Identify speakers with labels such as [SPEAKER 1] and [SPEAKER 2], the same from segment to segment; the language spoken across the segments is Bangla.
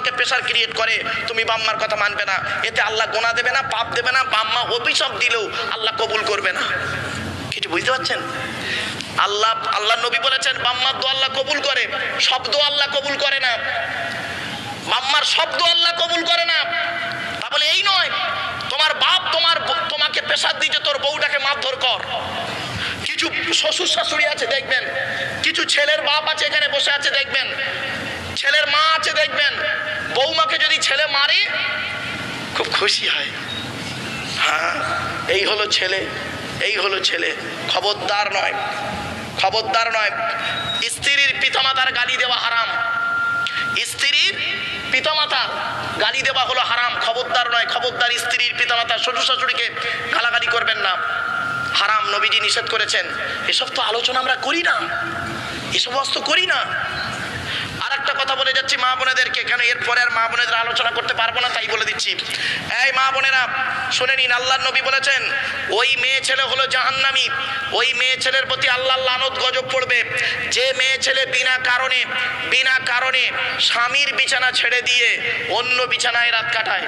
[SPEAKER 1] তোমাকে প্রেশার ক্রিয়েট করে, তুমি বাম্মার কথা মানবে না। এতে আল্লাহ গোনা দেবে না, পাপ দেবে না, বাম্মা অভিশাপ দিলেও আল্লাহ কবুল করবে না। কিছু বুঝতে পারছেন? আল্লাহ আল্লাহ নবী বলেছেন, বাম্মার দো আল্লাহ কবুল করে শব্দ আল্লাহ কবুল করে না। বাম্মার শব্দ আল্লাহ কবুল করে না। তা বলে এই নয়, তোমার বাপ তোমার তোমাকে প্রেশার দিয়েছে, তোর বউটাকে মারধর কর। কিছু শ্বশুর শাশুড়ি আছে, দেখবেন। কিছু ছেলের বাপ আছে, এখানে বসে আছে, দেখবেন ছেলের মা আছে দেখবেন বৌমাকে যদি ছেলে মারে, খুব খুশি হয়। হ্যাঁ এই হলো ছেলে, এই হলো ছেলে। খবরদার নয় খবরদার নয়। স্ত্রীর পিতামাতার গালি দেওয়া হারাম। স্ত্রীর পিতামাতা গালি দেওয়া হলো হারাম। খবরদার নয়, খবরদার স্ত্রীর পিতামাতা শ্বশুর শাশুড়িকে গালাগালি করবেন না। হারাম, নবীজি নিষেধ করেছেন। এসব তো আলোচনা আমরা করি না। এসব অস্ত করি না। কথা বলে যাচ্ছি মা বোনেদেরকে। কেন এরপরে আর মা বোনেদের আলোচনা করতে পারব না তাই বলে দিচ্ছি। এই মা বোনেরা, শুনে নিন আল্লাহ নবী বলেছেন, ওই মেয়ে ছেলে হলো জাহান্নামি। ওই মেয়ে ছেলের প্রতি আল্লাহ লানত গজব পড়বে। যে মেয়ে ছেলে বিনা কারণে বিনা কারণে স্বামীর বিছানা ছেড়ে দিয়ে অন্য বিছানায় রাত কাটায়।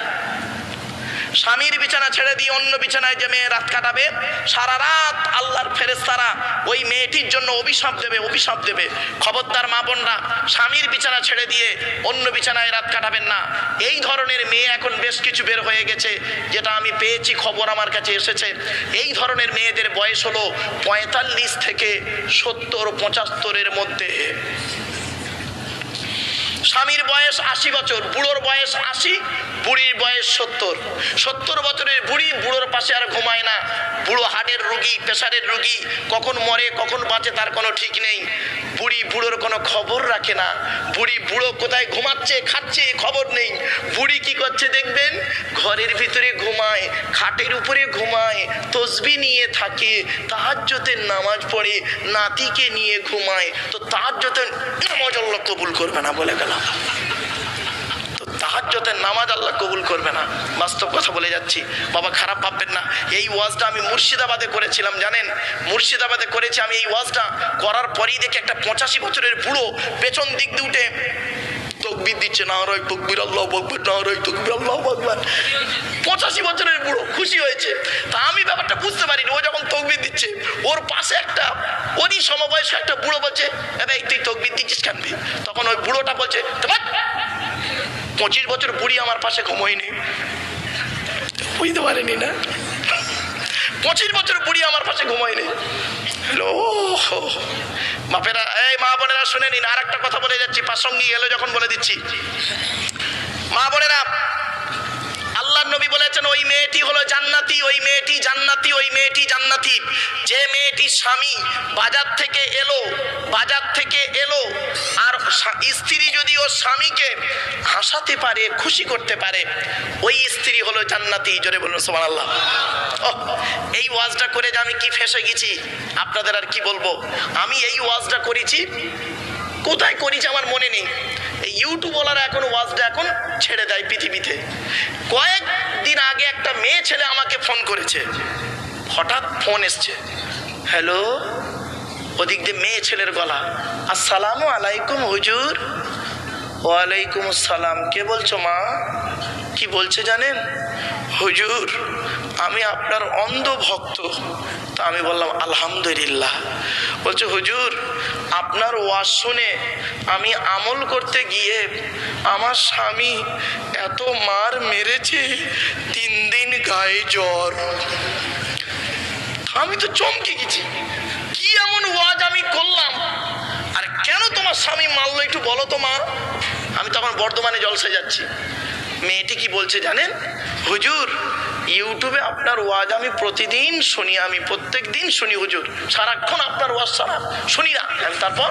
[SPEAKER 1] স্বামীর বিছানা ছেড়ে দিয়ে অন্য বিছানায় যে মেয়ে রাত কাটাবে, সারা রাত আল্লাহর ফেরেস্তারা ওই মেয়েটির জন্য অভিশাপ দেবে অভিশাপ দেবে। খবরদার মা বোনরা, স্বামীর বিছানা ছেড়ে দিয়ে অন্য বিছানায় রাত কাটাবেন না। এই ধরনের মেয়ে এখন বেশ কিছু বের হয়ে গেছে, যেটা আমি পেয়েছি, খবর আমার কাছে এসেছে। এই ধরনের মেয়েদের বয়স হলো পঁয়তাল্লিশ থেকে সত্তর, পঁচাত্তরের মধ্যে। স্বামীর বয়স আশি বছর, বুড়োর বয়স আশি, বুড়ির বয়স সত্তর। সত্তর বছরের বুড়ি বুড়োর পাশে আর ঘুমায় না। বুড়ো হার্টের রুগী প্রেশারের রুগী, কখন মরে, কখন বাঁচে তার কোনো ঠিক নেই। বুড়ি বুড়োর কোনো খবর রাখে না। বুড়ি বুড়ো কোথায় ঘুমাচ্ছে, খাচ্ছে, খবর নেই। বুড়ি কি করছে দেখবেন? ঘরের ভিতরে ঘুমায়, খাটের উপরে ঘুমায়, তসবি নিয়ে থাকে তাহাজ্যতের নামাজ পড়ে, নাতিকে নিয়ে ঘুমায়। তো তাহাজ্যতের নামাজ কবুল করবে না বলে গেলাম তো তাহাজ্যতের নামাজ আল্লাহ কবুল করবে না। বাস্তব কথা বলে যাচ্ছি। বাবা খারাপ ভাববেন না। এই ওয়াজটা আমি মুর্শিদাবাদে করেছিলাম, জানেন? মুর্শিদাবাদে করেছি আমি এই ওয়াজটা করার পরেই দেখি একটা পঁচাশি বছরের বুড়ো পেছন দিক দিয়ে উঠে তকবির দিচ্ছে, না রয় তকবির, আল্লাহ বকবেন না রয় তকবির, আল্লাহ বকবেন পঁচাশি বছরের বুড়ো খুশি হয়েছে। তা আমি ব্যাপারটা বুঝতে পারিনি। ও যখন তকবির দিচ্ছে, ওর পাশে একটা, ওরই সমবয়স্ক একটা বুড়ো বলছে এবার তুই তকবির দিচ্ছিস কেন তখন ওই বুড়োটা বলছে, "তো পঁচিশ বছর বুড়ি আমার পাশে ঘুমোয়নি। বুঝতে পারেনি না? পঁচিশ বছর বুড়ি আমার পাশে ঘুমায়নি। বাপেরা, এই মা বোনেরা শুনে নিন আর একটা কথা বলে যাচ্ছি প্রাসঙ্গিক এলো যখন বলে দিচ্ছি। মা বোনেরা আল্লাহ নবী বলেছেন, ওই মেয়েটি হলো জান্নাতি, ওই মেয়েটি জান্নাতি, ওই মেয়েটি জান্নাতি। যে মেয়েটি স্বামী বাজার থেকে এলো, বাজার থেকে এলো, আর স্ত্রী যদি ওর স্বামীকে হাসাতে পারে, খুশি করতে পারে, ওই স্ত্রী হলো জান্নাতি। জোরে বলুন সোমান আল্লাহ এই ওয়াজটা করে যে আমি কি ফেসে গেছি, আপনাদের আর কি বলব? আমি এই ওয়াজটা করেছি, কোথায় করেছি আমার মনে নেই। ইউটিউবওয়ালারা এখন ওয়াজটা এখন ছেড়ে দেয় পৃথিবীতে। কয়েকদিন আগে একটা মেয়ে ছেলে আমাকে ফোন করেছে। হঠাৎ ফোন এসছে। হ্যালো, ওদিক দিয়ে মেয়ে ছেলের গলা। আসসালামু আলাইকুম হুজুর। ওয়ালাইকুম আসসালাম। কে বলছো মা? কি বলছে জানেন? হুজুর, আমি আপনার অন্ধ ভক্ত। তা আমি বললাম, আলহামদুলিল্লাহ। বলছে, হুজুর, আপনার ওয়াজ শুনে আমি আমল করতে গিয়ে আমার স্বামী এত মার মেরেছে, তিন দিন গায়ে জ্বর। আমি তো চমকে গেছি। কি এমন ওয়াজ আমি করলাম? আর কেন তোমার স্বামী মারলো একটু বলো তো মা। আমি তখন বর্ধমানে জলসে যাচ্ছি। মেয়েটি কি বলছে জানেন? হুজুর ইউটিউবে আপনার ওয়াজ আমি প্রতিদিন শুনি, আমি প্রত্যেক দিন শুনি হুজুর। সারাক্ষণ আপনার ওয়াজ সারা, শুনি না। আমি তারপর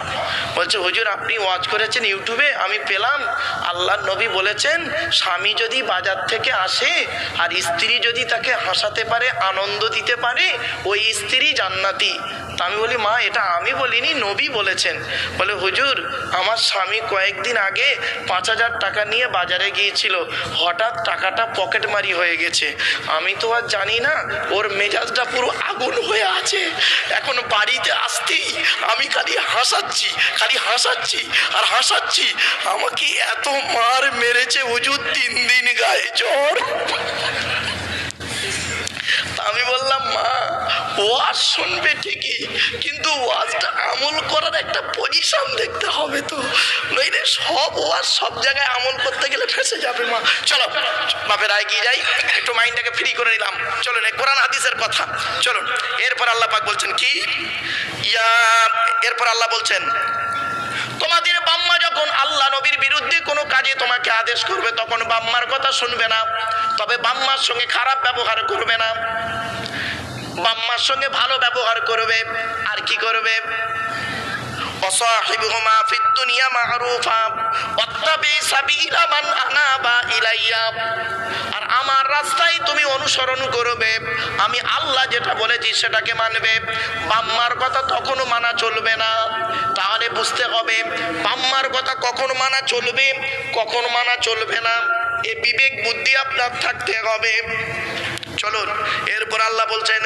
[SPEAKER 1] বলছে, হুজুর, আপনি ওয়াজ করেছেন ইউটিউবে, আমি পেলাম। আল্লাহ নবী বলেছেন, স্বামী যদি বাজার থেকে আসে আর স্ত্রী যদি তাকে হাসাতে পারে, আনন্দ দিতে পারে, ওই স্ত্রী জান্নাতি। তা আমি বলি, মা, এটা আমি বলিনি, নবী বলেছেন। বলে, হুজুর, আমার স্বামী কয়েকদিন আগে পাঁচ হাজার টাকা নিয়ে বাজারে গিয়েছিল। হঠাৎ টাকাটা পকেট মারি হয়ে গেছে। আমি তো আর জানি না, ওর মেজাজটা পুরো আগুন হয়ে আছে। এখন বাড়িতে আসতেই আমি খালি হাসাচ্ছি খালি হাসাচ্ছি আর হাসাচ্ছি। আমাকে এত মার মেরেছে হুজুর, তিন দিন গায়ে জ্বর। আমি বললাম, মা ওয়াজ শুনবে ঠিকই, কিন্তু ওয়াজটা আমল করার একটা পজিশন দেখতে হবে তো। নইলে সব ওয়াজ সব জায়গায় আমল করতে গেলে ফেসে যাবে মা। চলো, বাপের গিয়ে যাই? একটু মাইন্ডটাকে ফ্রি করে নিলাম। চলুন কোরআন হাদিসের কথা। চলুন, এরপর আল্লাহ পাক বলছেন কি? ইয়া, এরপর আল্লাহ বলছেন, তোমাদের বাম্মা যখন আল্লাহ নবীর বিরুদ্ধে কোনো কাজে তোমাকে আদেশ করবে, তখন বাম্মার কথা শুনবে না। তবে বাম্মার সঙ্গে খারাপ ব্যবহার করবে না। বাম্মার সঙ্গে ভালো ব্যবহার করবে আর কি করবে وصاحبهما في الدنيا معروفا واتبع سبيل من أناب إليّ আর আমার রাস্তায় তুমি অনুসরণ করবে আমি আল্লাহ যেটা বলেছি সেটাকে মানবে বাম্মার কথা তখনও মানা চলবে না তাহলে বুঝতে হবে বাম্মার কথা কখন মানা চলবে কখন মানা চলবে না এ বিবেক বুদ্ধি আপনার থাকতে হবে চলুন, এরপর আল্লাহ বলছেন,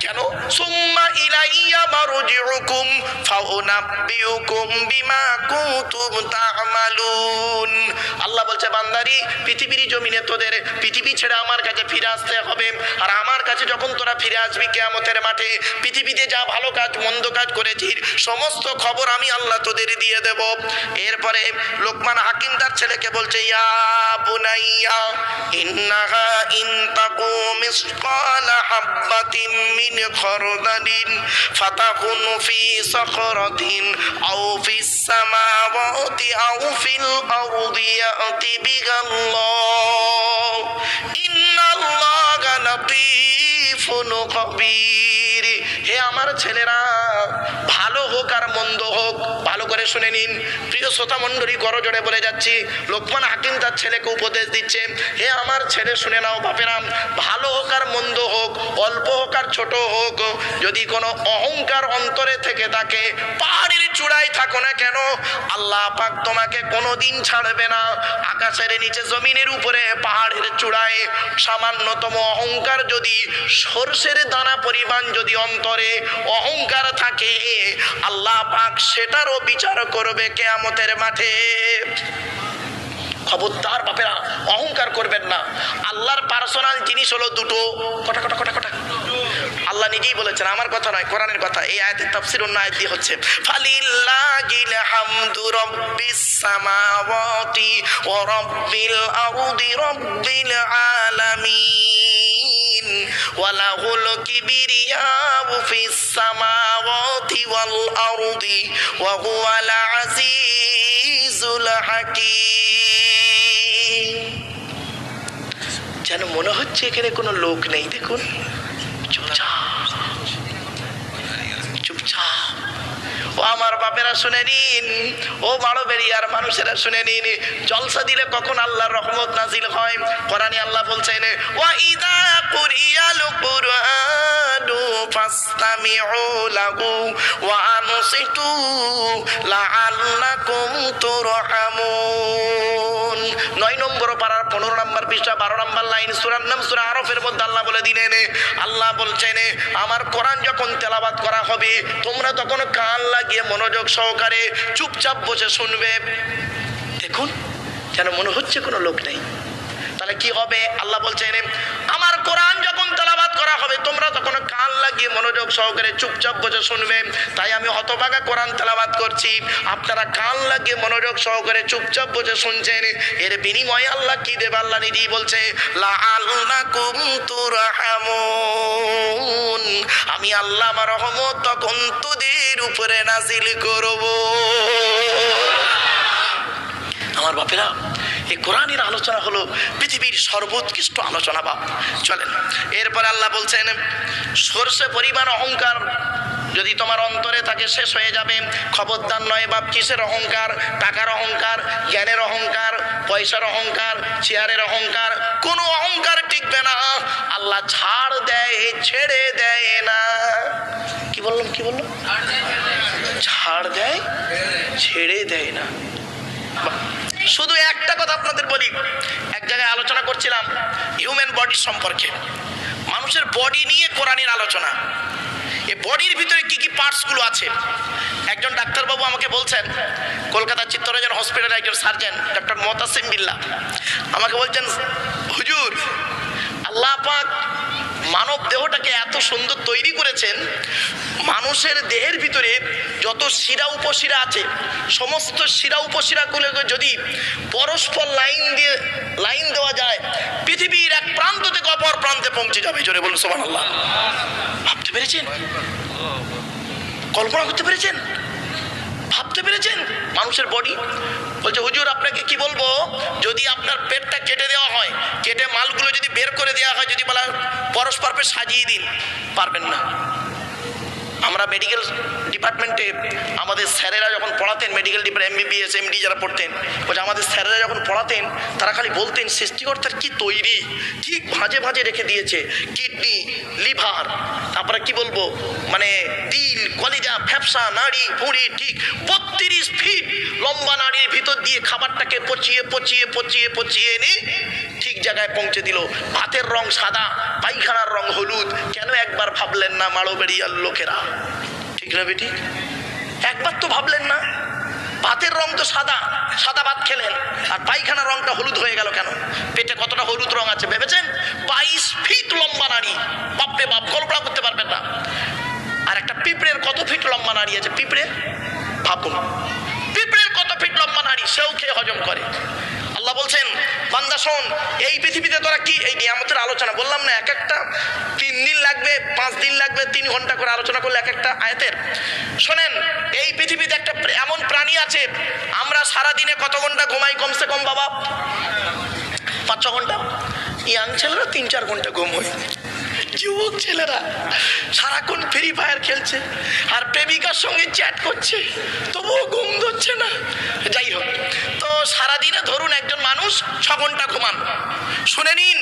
[SPEAKER 1] কেন? সুম্মা ইলাইয়া মারজিউকুম, ফাউনাব্বিউকুম বিমা কুনতুম তা'মালুন। আল্লাহ বলছে, বান্দারি, পৃথিবীর জমিনে তোদের, পৃথিবী ছেড়ে আমার কাছে ফিরে আসতে হবে। আর আমার কাছে যখন তোরা ফিরে আসবি কিয়ামতের মাঠে, পৃথিবীতে যা ভালো কাজ, মন্দ কাজ করেছিস, সমস্ত খবর আমি আল্লাহ তোদের দিয়ে দেব। এরপরে লোকমান হাকিম তার ছেলেকে বলছে, ইয়া বুনাইয়া, ইন্নাহা ইন তাকু মিসকালা হাব্বাতিন মিন খরদালিন ফাতাকুন ফি সখরাতিন আও ফিস সামাওয়াতি আও ফিল আরদি ইয়াতি বিগাল্লাহ। ইন্নাল্লাহা লাতীফুন খবীর হে আমার ছেলেরা, ভালো হোক আর মন্দ হোক, ভালো করে শুনে নিন। প্রিয় শ্রোতা মণ্ডলী করজোড়ে বলে যাচ্ছি, লোকমান হাকিম তার ছেলেকে উপদেশ দিচ্ছে, হে আমার ছেলে, শুনে নাও বাপেরাম ভালো হোক আর মন্দ হোক, অল্প হোক আর ছোট হোক, যদি কোনো অহংকার অন্তরে থেকে থাকে পাহাড়ের চূড়ায় থাকো না কেন? আল্লাহ পাক তোমাকে কোনোদিন ছাড়বে না। আকাশের নিচে, জমিনের উপরে, পাহাড়ের চূড়ায়। সামান্যতম অহংকার যদি, সর্ষের দানা পরিমাণ যদি অন্তরে অহংকার থাকে, আল্লাহ পাক সেটারও বিচার করবে কেয়ামতের মাঠে। খবরদার বাপেরা, অহংকার করবেন না। আল্লাহর পার্সোনাল জিনিস হলো দুটো। কটা কটা কটা কটা? আল্লাহ নিজেই বলেছেন, আমার কথা নয়, কোরআনের কথা। এই আয়াতের তাফসির অন্য আয়াত দিয়ে হচ্ছে, ফালিল্লাহিল হামদু রাব্বিস সামাওয়াতি ওয়া রাব্বিল আরদি রাব্বিল আলামিন ওয়া লাহুল কিবরিয়াউ ফিস সামাওয়াতি ওয়াল আরদি ওয়া হুয়াল আজিজুল হাকীম। যেন মনে হচ্ছে এখানে কোনো লোক নেই, দেখুন চুপচাপ চুপচাপ ও আমার শুনে নিন। ও বড় বেরিয়ার মানুষেরা শুনে নিন। জলসা দিলে কখন আল্লাহর রহমত নাজিল হয়? কোরআনে আল্লাহ বলছেন, ওয়া ইদা কুরিয়াল কুরআনু ফাসতামিউ লাহু ওয়া আনসিতু লাআল্লাকুম তুরহামুন। নয় নম্বর পাড়ার পনেরো নম্বর পৃষ্ঠা, বারো নম্বর লাইন, সুরার নাম সুরা আরফের মধ্যে আল্লাহ বলে দিলেন, আল্লাহ বলছেন, আমার কোরআন যখন তেলাবাত করা হবে, তোমরা তখন কান লাগিয়ে মনোযোগ সহকারে চুপচাপ বসে শুনবে। দেখুন, যেন মনে হচ্ছে কোনো লোক নেই। তাহলে কি হবে? আল্লাহ বলছেন, আমার কোরআন যখন তালাবাদ করা হবে, তোমরা তখন কান লাগিয়ে মনোযোগ সহকারে চুপচাপ বসে শুনবে। তাই আমি হতভাগা কোরআন তেলাবাত করছি। আপনারা কান লাগিয়ে মনোযোগ সহকারে চুপচাপ বসে শুনছেন। এর বিনিময়ে আল্লাহ কি দেবে? আল্লাহ নিজেই বলছে, লাআল্লাকুম তুরহামুন। আমি আল্লাহ রহমত তখন তোদের উপরে নাজিল করব। আমার বাপেরা, এই কোরআনের আলোচনা হলো পৃথিবীর সর্বোৎকৃষ্ট আলোচনা বাপ। চলেন, এরপর আল্লাহ বলছেন, সর্ষে পরিমাণ অহংকার যদি তোমার অন্তরে থাকে শেষ হয়ে যাবে। খবরদার নয় বাপ, কিসের অহংকার? টাকার অহংকার, জ্ঞানের অহংকার, পয়সার অহংকার, চেয়ারের অহংকার, কোনো অহংকার টিকবে না। আল্লাহ ছাড় দেয়, ছেড়ে দেয় না। কি বললাম ছাড় দেয়, ছেড়ে দেয় না। শুধু একটা কথা আপনাদের বলি। এক জায়গায় আলোচনা করছিলাম হিউম্যান বডি সম্পর্কে। মানুষের বডি নিয়ে কোরআনের আলোচনা। এ বডির ভিতরে কি কি পার্টসগুলো আছে? একজন ডাক্তারবাবু আমাকে বলছেন, কলকাতার চিত্তরঞ্জন হসপিটালে একজন সার্জন ডক্টর মোতাসিম বিল্লা আমাকে বলছেন হুজুর আল্লাহ পাক মানব দেহটাকে এত সুন্দর তৈরি করেছেন, মানুষের দেহের ভিতরে যত শিরা উপশিরা আছে, সমস্ত শিরা উপশিরাগুলোকে যদি পরস্পর লাইন দিয়ে, লাইন দেওয়া যায়, পৃথিবীর এক প্রান্ত থেকে অপর প্রান্তে পৌঁছে যাবে। জোরে বলুন সোমান আল্লাহ ভাবতে পেরেছেন? কল্পনা করতে পেরেছেন? ভাবতে পেরেছেন? মানুষের বডি বলছে, হুজুর, আপনাকে কি বলব যদি আপনার পেটটা কেটে দেওয়া হয় কেটে মালগুলো যদি বের করে দেওয়া হয় যদি বলা হয়, পরস্পর পে সাজিয়ে দিন পারবেন না। আমরা মেডিকেল ডিপার্টমেন্টে আমাদের স্যারেরা যখন পড়াতেন মেডিকেল ডিপার্টমেন্ট এমবিবিএস এমডি যারা পড়তেন বলছে আমাদের স্যারেরা যখন পড়াতেন, তারা খালি বলতেন, সৃষ্টিকর্তার কি তৈরি? ঠিক ভাঁজে ভাঁজে রেখে দিয়েছে? কিডনি, লিভার, তারপরে কি বলব? মানে দিল কলিজা, ফ্যাপসা, নাড়ি ভুঁড়ি ঠিক বত্রিশ ফিট লম্বা নাড়ির ভিতর দিয়ে খাবারটাকে পচিয়ে পচিয়ে পচিয়ে পচিয়ে এনে ঠিক জায়গায় পৌঁছে দিল। ভাতের রং সাদা, পায়খানার রং হলুদ। কেন একবার ভাবলেন না মাড়োবেড়িয়ার লোকেরা? ঠিক না বেটি? একবার তো ভাবলেন না? ভাতের রং তো সাদা সাদা ভাত খেলেন। আর পায়খানার রংটা হলুদ হয়ে গেল কেন? পেটে কতটা হলুদ রং আছে ভেবেছেন? বাইশ ফিট লম্বা নারী। বাপরে বাপ, কল্পনা করতে পারবেন না। আর একটা পিঁপড়ের কত ফিট লম্বা নারী আছে পিঁপড়ে ভাবুন। পিঁপড়ের কত ফিট লম্বা নারী? সেও খেয়ে হজম করে। আল্লাহ বলছেন, বান্দা শোন, এই পৃথিবীতে তোরা কি এই নিয়ামতের আলোচনা, বললাম না, এক একটা তিন দিন লাগবে, পাঁচ দিন লাগবে, তিন ঘণ্টা করে আলোচনা করলে এক একটা আয়াতের। শোনেন, এই পৃথিবীতে একটা এমন প্রাণী আছে, আমরা সারা দিনে কত ঘণ্টা ঘুমাই, কমসে কম বাবা? পাঁচ ছ ঘণ্টা। ইয়াং ছেলেরা তিন চার ঘণ্টা ঘুম হয়। যুবক ছেলেরা সারাক্ষণ ফ্রি ফায়ার খেলছে, আর প্রেমিকার সঙ্গে চ্যাট করছে, তবুও ঘুম ধরছে না। যাই হোক সারাদিনে ধরুন একজন মানুষ ছ ঘণ্টা ঘুমান। শুনে নিন,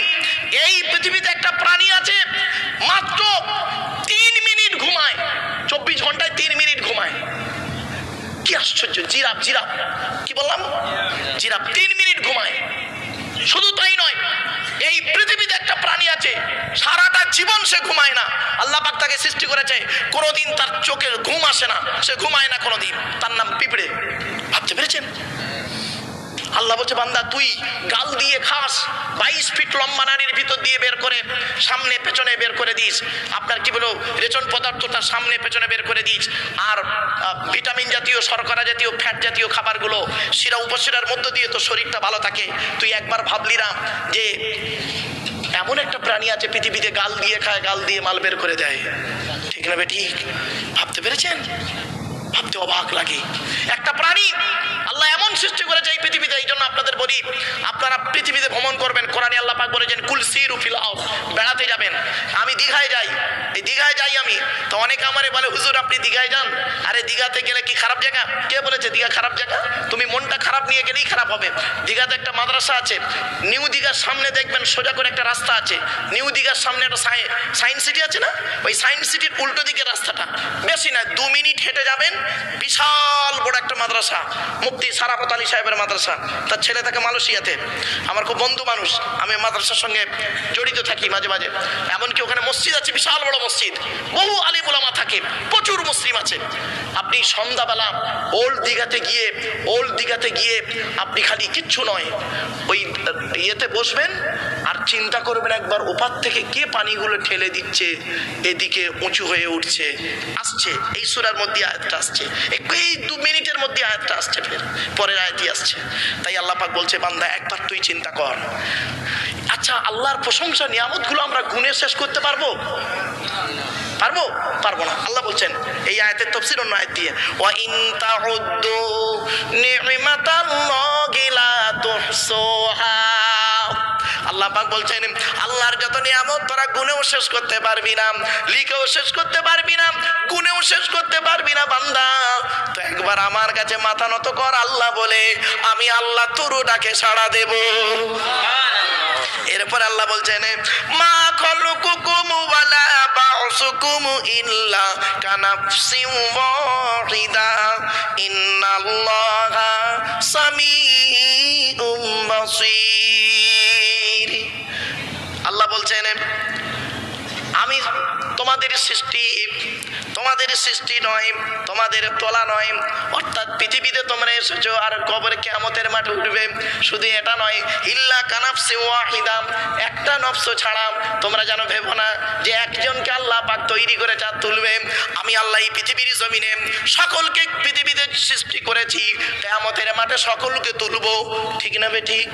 [SPEAKER 1] এই পৃথিবীতে একটা প্রাণী আছে, মাত্র তিন মিনিট ঘুমায়। চব্বিশ ঘন্টায় তিন মিনিট ঘুমায়। কি আশ্চর্য, জিরাফ জিরাফ। কি বললাম? জিরাফ, তিন মিনিট ঘুমায়। শুধু তাই নয়, এই পৃথিবীতে একটা প্রাণী আছে, সারাটা জীবন সে ঘুমায় না। আল্লাহ পাক তাকে সৃষ্টি করেছে, কোনোদিন তার চোখের ঘুম আসে না, সে ঘুমায় না কোনোদিন। তার নাম পিঁপড়ে। ভাবতে পেরেছেন? আল্লাহ বলছে, বান্দা, তুই গাল দিয়ে খাস, বাইশ ফিট লম্বা নারীর ভিতর দিয়ে বের করে সামনে, পেছনে বের করে দিস। আপনার কি বলো, রেচন পদার্থটা সামনে, পেছনে বের করে দিস। আর ভিটামিন জাতীয়, শর্করা জাতীয়, ফ্যাট জাতীয় খাবারগুলো শিরা উপশিরার মধ্য দিয়ে তো শরীরটা ভালো থাকে। তুই একবার ভাবলি না যে এমন একটা প্রাণী আছে পৃথিবীতে গাল দিয়ে খায়, গাল দিয়ে মাল বের করে দেয়। ঠিক না বে ঠিক? ভাবতে পেরেছেন? ভাবতে অবাক লাগে। একটা প্রাণী আল্লাহ এমন সৃষ্টি করেছে এই পৃথিবীতে এই জন্য আপনাদের বলি, আপনারা পৃথিবীতে ভ্রমণ করবেন। কোরআনে আল্লাহ পাক বলেছেন, কুল সির উফিল আও বেড়াতে যাবেন। আমি দীঘায় যাই, এই দীঘায় যাই আমি। তো অনেকে আমারে বলে, হুজুর, আপনি দীঘায় যান? আরে, দীঘাতে গেলে কি খারাপ জায়গা? কে বলেছে দীঘা খারাপ জায়গা? তুমি মনটা খারাপ নিয়ে গেলেই খারাপ হবে। দীঘাতে একটা মাদ্রাসা আছে, নিউ দীঘার সামনে দেখবেন সোজা করে একটা রাস্তা আছে। নিউ দীঘার সামনে একটা সায়েন্স সিটি আছে না? ওই সায়েন্স সিটির উল্টো দিকে রাস্তাটা। বেশি না, দু মিনিট হেঁটে যাবেন বিশাল বড় একটা মাদ্রাসা, মুফতি সারাফত আলী সাহেবের মাদ্রাসা। তার ছেলে থাকে মালয়েশিয়াতে। আমার খুব বন্ধু মানুষ, আমি মাদ্রাসার সঙ্গে জড়িত থাকি মাঝে মাঝে। এমনকি ওখানে মসজিদ আছে, বিশাল বড় মসজিদ। বহু আলিম ওলামা থাকে, প্রচুর মুসলিম আছে। আপনি সন্ধ্যাবেলা ওল্ড দীঘাতে গিয়ে, ওল্ড দীঘাতে গিয়ে আপনি খালি কিচ্ছু নয়, ওই ইয়েতে বসবেন চিন্তা করবেন একবার, ওপার থেকে কে পানিগুলো ঠেলে দিচ্ছে, এদিকে উঁচু হয়ে উঠছে, আসছে, এই সুরার মধ্যে আয়াতটা আসছে। এই দু মিনিটের মধ্যে আয়াতটা আসছে ফের, পরের আয়াতই আসছে। তাই আল্লাহ পাক বলছে, বান্দা, একবার তুই চিন্তা কর। আচ্ছা আল্লাহর প্রশংসা, নিয়ামতগুলো আমরা গুণে শেষ করতে পারব? পারব? পারব না। আল্লাহ বলছেন, এই আয়াতের তফসির অন্য আয়াত দিয়ে ওয়া ইন তাউদ্দু নি'মাতাল্লাহি লা তুহসুহা। আল্লাহ পাক বলছেন, আল্লাহর যত নিয়ামত তোরা গুনেও শেষ করতে পারবি না, লিখেও শেষ করতে পারবি না গুনেও শেষ করতে পারবি না বান্দা। তো একবার আমার কাছে মাথা নত কর আল্লাহ বলে, আমি আল্লাহ তুরু ডাকে সাড়া দেব। এরপর আল্লাহ বলছেন, মা খলুকুকুম ওয়ালা বাউসুকুম ইল্লা কানাফসিন ওয়াহিদা, ইন্নাল্লাহা সামিউন বাসীর। বলছেন আমি তোমাদের সৃষ্টি তোমাদের সৃষ্টি নয়, তোমাদের তোলা নয়, অর্থাৎ পৃথিবীতে তোমরা এসেছ আর কবরে কেমতের মাঠে উঠবে। শুধু এটা নয়, ইল্লা কানাফসে ওয়াহিদাম একটা নফস ছাড়া তোমরা যেন ভেবো না যে একজনকে আল্লাহ পাক তৈরি করে চাঁদ তুলবে। আমি আল্লাহ এই পৃথিবীর জমিনে সকলকে পৃথিবীতে সৃষ্টি করেছি কেমতের মাঠে সকলকে তুলবো। ঠিক না ঠিক?